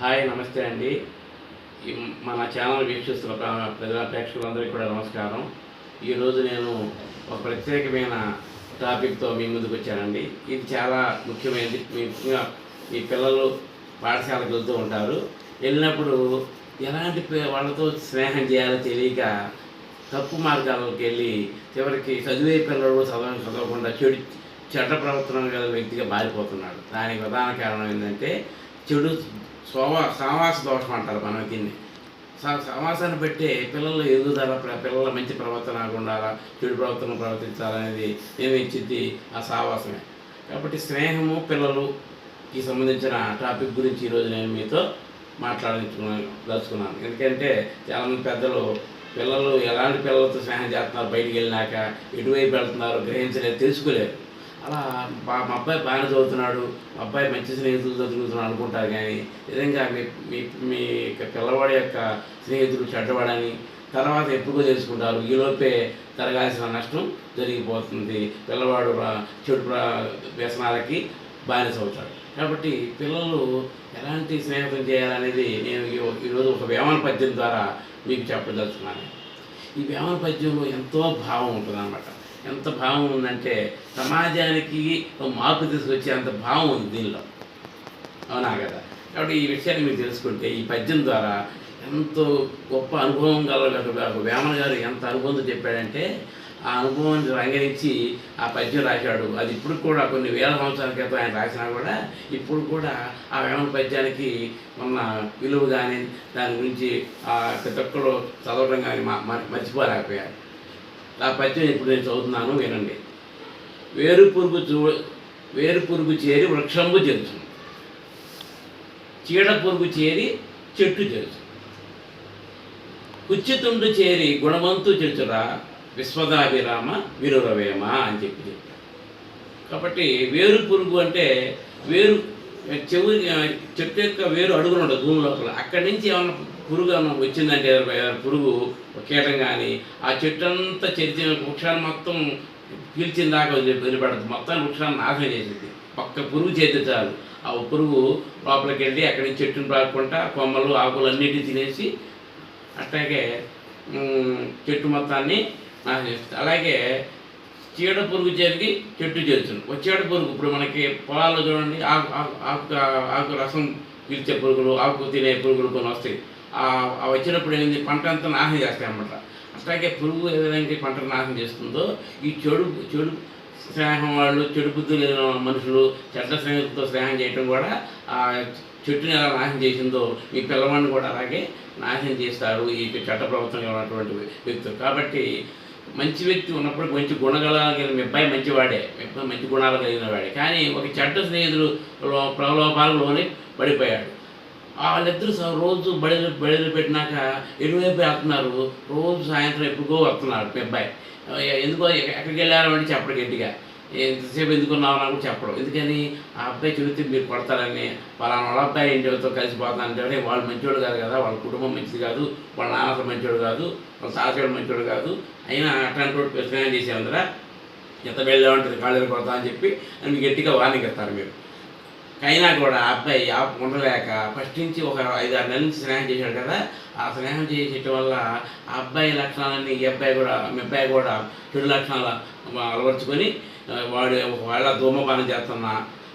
Hi నమస్తే అండి. మన ఛానల్ వీక్షిస్తున్న ప్రజల ప్రేక్షకులందరికీ కూడా నమస్కారం. ఈరోజు నేను ఒక ప్రత్యేకమైన టాపిక్తో మీ ముందుకు వచ్చానండి. ఇది చాలా ముఖ్యమైనది. మీ- ముఖ్యంగా మీ పిల్లలు పాఠశాలకు వెళ్తూ ఉంటారు. వెళ్ళినప్పుడు ఎలాంటి వాళ్ళతో స్నేహం చేయాలో తెలియక తప్పు మార్గాల్లోకి వెళ్ళి చివరికి చదివే పిల్లలు చదవ చదవకుండా చెడు చెడ్డ ప్రవర్తన గల వ్యక్తిగా మారిపోతున్నాడు దానికి ప్రధాన కారణం ఏంటంటే చెడు స్వభా సావాస దోషం అంటారు మనం దీన్ని సమాసాన్ని బట్టే పిల్లలు ఎదుగుదల పిల్లల మంచి ప్రవర్తన ఉండాలా చెడు ప్రవర్తన ప్రవర్తించాలనేది నియమించింది ఆ సావాసమే. కాబట్టి స్నేహము పిల్లలుకి సంబంధించిన టాపిక్ గురించి ఈరోజు నేను మీతో మాట్లాడించుకున్నాను దలుచుకున్నాను ఎందుకంటే చాలామంది పెద్దలు పిల్లలు ఎలాంటి పిల్లలతో స్నేహం చేస్తున్నారు బయటికి వెళ్ళినాక ఎటువైపు వెళ్తున్నారో గ్రహించలేదు తెలుసుకోలేరు అలా బా మా అబ్బాయి బాగానే చదువుతున్నాడు. మా అబ్బాయి మంచి స్నేహితులతో చదువుతున్నాడు అనుకుంటారు కానీ నిజంగా మీ మీ మీ యొక్క పిల్లవాడి యొక్క స్నేహితుడు చెడ్డవాడని తర్వాత ఎప్పుడో తెలుసుకుంటారు. ఈలోపే జరగాల్సిన నష్టం జరిగిపోతుంది. పిల్లవాడు చెడు వ్యసనాలకి బానిస అవుతాడు. కాబట్టి పిల్లలు ఎలాంటి స్నేహితం చేయాలనేది నేను ఈ- ఈరోజు ఒక వేమన పద్యం ద్వారా మీకు చెప్పదలుచుకున్నాను. ఈ వేమన పద్యంలో ఎంతో భావం ఉంటుంది అన్నమాట ఎంత భావం ఉందంటే సమాజానికి మార్పు తీసుకొచ్చే అంత భావం ఉంది దీనిలో. అవునా కదా? కాబట్టి ఈ విషయాన్ని మీరు తెలుసుకుంటే ఈ పద్యం ద్వారా ఎంతో గొప్ప అనుభవం గల వేమన గారు ఎంత అనుభవంతో చెప్పాడంటే ఆ అనుభవాన్ని రంగరించి ఆ పద్యం రాశాడు. అది ఇప్పుడు కూడా కొన్ని వేల సంవత్సరాల క్రితం ఆయన రాసినా కూడా ఇప్పుడు కూడా ఆ వేమన పద్యానికి ఉన్న విలువ కానీ దాని గురించి ఆ ప్రతి ఒక్కరు చదవడం కానీ మా మర్చిపోలేకపోయారు. ఆ పద్యం ఇప్పుడు నేను చదువుతున్నాను వినండి. వేరు పురుగు చూ వేరు పురుగు చేరి వృక్షంబు చేరుచు చీడ పురుగు చేరి చెట్టు చేరుచు కుచ్చితుండు చేరి గుణవంతు చెడుచురా విశ్వదాభిరామ విరురవేమ అని చెప్పి చెప్పారు కాబట్టి వేరు పురుగు అంటే వేరు చెవు చెట్టు యొక్క వేరు అడుగున ఉండదు భూమి లోపల. అక్కడి నుంచి ఏమన్నా పురుగు ఏమన్నా వచ్చిందంటే పురుగు ఒక కీటం కానీ ఆ చెట్టు అంతా చెరిచిన వృక్షాన్ని మొత్తం పీల్చిన దాకా వదిలి వదిలిపెడదు మొత్తం వృక్షాన్ని నాశనం చేసింది. ఒక్క పురుగు చేతి చాలు. ఆ పురుగు లోపలికి వెళ్ళి అక్కడి నుంచి చెట్టును రాకుండా కొమ్మలు ఆకులు అన్నిటిని తినేసి అట్లాగే చెట్టు మొత్తాన్ని నాశనం చేస్తుంది. అలాగే చీడ పురుగు చేరికి చెట్టు చేస్తుంది ఒక చీడ పురుగు ఇప్పుడు మనకి పొలాల్లో చూడండి ఆకు ఆకు ఆకు రసం పీల్చే పురుగులు ఆకు తినే పురుగులు కొన్ని వస్తాయి. ఆ వచ్చినప్పుడు ఏంది పంట అంతా నాశనం చేస్తాయి అన్నమాట. అట్లాగే పురుగు ఏ విధంగా పంటను నాశనం చేస్తుందో ఈ చెడు చెడు స్నేహం వాళ్ళు చెడు బుద్ధులు మనుషులు చెడ్డ స్నేహితులతో స్నేహం చేయటం కూడా ఆ చెట్టుని ఎలా నాశనం చేసిందో మీ పిల్లవాడిని కూడా అలాగే నాశనం చేస్తారు. ఈ చట్ట ప్రభుత్వం ఉన్నటువంటి వ్యక్తులు. కాబట్టి మంచి వ్యక్తి ఉన్నప్పుడు మంచి గుణగల మీ అబ్బాయి మంచివాడే మీ అబ్బాయి మంచి గుణాలు కలిగిన వాడే కానీ ఒక చెడ్డ స్నేహితుడు లో- ప్రలోభాలలోనే పడిపోయాడు. వాళ్ళిద్దరు రోజు బడిలు బడిలు పెట్టినాక ఎటువైపు వెళ్తున్నారు. రోజు సాయంత్రం ఎప్పుడుకో వస్తున్నారు మీ అబ్బాయి. ఎందుకో ఎక్కడికి వెళ్ళారు అని చెప్పడు గట్టిగా. ఎంతసేపు ఎందుకున్నావు అని కూడా చెప్పడం. ఎందుకని? ఆ అబ్బాయి చెబితే మీరు కొడతారని వాళ్ళ వాళ్ళ అబ్బాయి ఇంటితో కలిసిపోతానంటే వాళ్ళు మంచోడు కాదు కదా. వాళ్ళ కుటుంబం మంచిది కాదు. వాళ్ళ నాన్న మంచోడు కాదు. వాళ్ళ సాసోడు మంచోడు కాదు. అయినా అట్లాంటి వాడు స్నేహం చేసేందరా ఎంత వెళ్ళామంటుంది కాళ్ళు కొడతా అని చెప్పి మీకు గట్టిగా వార్నింగ్ ఇస్తారు మీరు. అయినా కూడా అబ్బాయి ఆ ఉండలేక ఫస్ట్ నుంచి ఒక ఐదు ఆరు నెలల నుంచి స్నేహం చేశాడు కదా ఆ స్నేహం చేసేట వల్ల ఆ అబ్బాయి లక్షణాలన్నీ ఈ అబ్బాయి కూడా మీ అబ్బాయి కూడా చెడు లక్షణాలు అలవర్చుకొని వాడు ఒకవేళ ధూమపానం చేస్తున్నా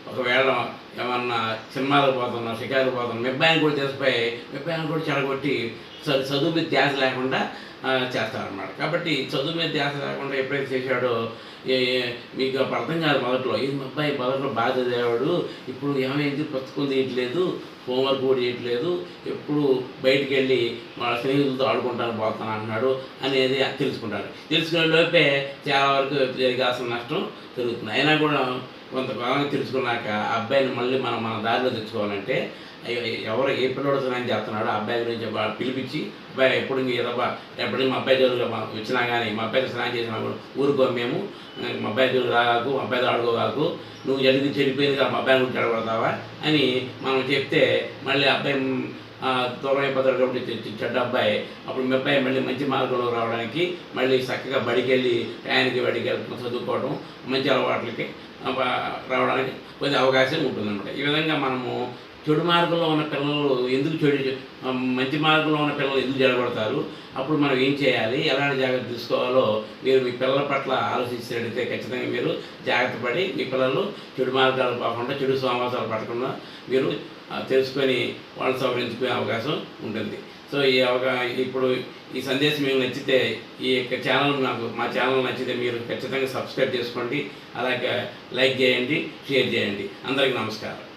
ఒకవేళ ఏమన్నా సినిమాలకు పోతున్నా షికారుకు పోతున్నా మీ కూడా తెలిసిపోయి మిబ్బాయిని కూడా చెడగొట్టి చ- చదువు మీద ధ్యాస లేకుండా చేస్తారన్నమాట. కాబట్టి చదువు మీద ధ్యాస లేకుండా ఎప్పుడైతే చేశాడో ఏ- మీకు అర్థం కాదు మొదట్లో. ఇది అబ్బాయి మొదట్లో బాధ చదివాడు ఇప్పుడు ఏమైంది? పుస్తకం తీయట్లేదు హోంవర్క్ కూడా చేయట్లేదు ఎప్పుడు బయటికి వెళ్ళి మన స్నేహితులతో ఆడుకుంటాను పోతాను అంటున్నాడు అనేది తెలుసుకుంటాడు. తెలుసుకునే లోపే చాలా వరకు జరిగాల్సిన నష్టం జరుగుతుంది అయినా కూడా కొంతకాలం తెలుసుకున్నాక ఆ అబ్బాయిని మళ్ళీ మనం మన దారిలో తెచ్చుకోవాలంటే అయ్యో, ఎవరు ఏ పిల్లడు స్నానం చేస్తున్నాడో ఆ అబ్బాయి గురించి పిలిపించి అబ్బాయి ఎప్పుడు ఇంక ఎదబ్బా ఎప్పుడు మా అబ్బాయి జోలుగా వచ్చినా కానీ మా అబ్బాయికి స్నానం చేసినా కూడా ఊరుకో మేము మా అబ్బాయి జోలు రాగాకు మా అబ్బాయి ఆడుకోగాకు నువ్వు జరిగి చెడిపోయింది మా అబ్బాయి గురించి చెడగొడతావా అని మనం చెప్తే మళ్ళీ అబ్బాయి మ్, ఆ, దూరం అయిపోతాడు కాబట్టి చెడ్డ అబ్బాయి. అప్పుడు మీ అబ్బాయి మళ్ళీ మంచి మార్గంలో రావడానికి మళ్ళీ చక్కగా బడికెళ్ళి టయానికి బడికి వెళ్ళి చదువుకోవడం మంచి అలవాట్లకి రావడానికి కొద్ది అవకాశం ఉంటుందన్నమాట. ఈ విధంగా మనము చెడు మార్గంలో ఉన్న పిల్లలు ఎందుకు చెడు మంచి మార్గంలో ఉన్న పిల్లలు ఎందుకు జడబడతారు అప్పుడు మనం ఏం చేయాలి? ఎలాంటి జాగ్రత్త తీసుకోవాలో మీరు మీ పిల్లల పట్ల ఆలోచించినట్టయితే ఖచ్చితంగా మీరు జాగ్రత్త పడి మీ పిల్లలు చెడు మార్గాలు పోకుండా చెడు సమాసాలు పడకుండా మీరు తెలుసుకొని వాళ్ళు సవరించుకునే అవకాశం ఉంటుంది. సో ఈ అవగా ఇప్పుడు ఈ సందేశం మీకు నచ్చితే ఈ యొక్క ఛానల్ నాకు మా ఛానల్ నచ్చితే మీరు ఖచ్చితంగా సబ్స్క్రైబ్ చేసుకోండి. అలాగే లైక్ చేయండి షేర్ చేయండి. అందరికీ నమస్కారం.